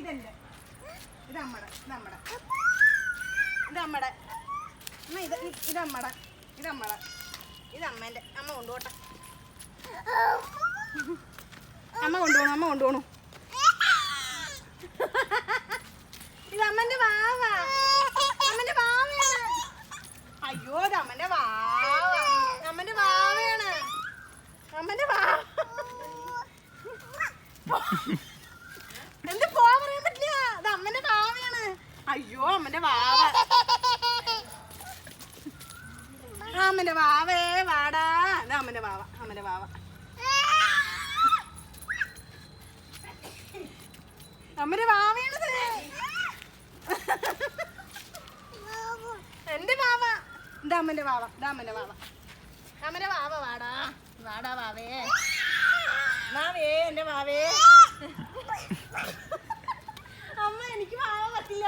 ഇതെന്റെ ഇത് അമ്മടെ ഇത് അമ്മടെ. ഇത് അമ്മടെ. എന്നാ ഇത് ഇത് അമ്മടെ ഇത് അമ്മടെ. ഇത് അമ്മേന്റെ അമ്മ കൊണ്ടുപോട്ടെ. അമ്മ കൊണ്ടുപോണു അമ്മ കൊണ്ടുപോണു ഇത് അമ്മന്റെ വാവ. അമ്മന്റെ വാവയാണ്. അയ്യോ ഇത് അമ്മന്റെ വാവ അമ്മന്റെ വാവയാണ് അമ്മന്റെ വാവ എന്ത് പോവാൻ പറയാൻ പറ്റില്ല. അത് അമ്മന്റെ വാവയാണ് അയ്യോ അമ്മന്റെ വാവ. അമ്മന്റെ വാവേ വാടാ. ഇത് അമ്മന്റെ വാവ അമ്മന്റെ വാവ. അമ്മന്റെ വാവയാണത് എന്റെ വാവ. ഇതാ അമ്മന്റെ വാവ ഇതാ അമ്മന്റെ വാവ. അമ്മന്റെ വാവ വാടാ. വാടാ വാവേ. വാവേ എന്റെ വാവേ. അമ്മ എനിക്ക് വാങ്ങാൻ പറ്റില്ല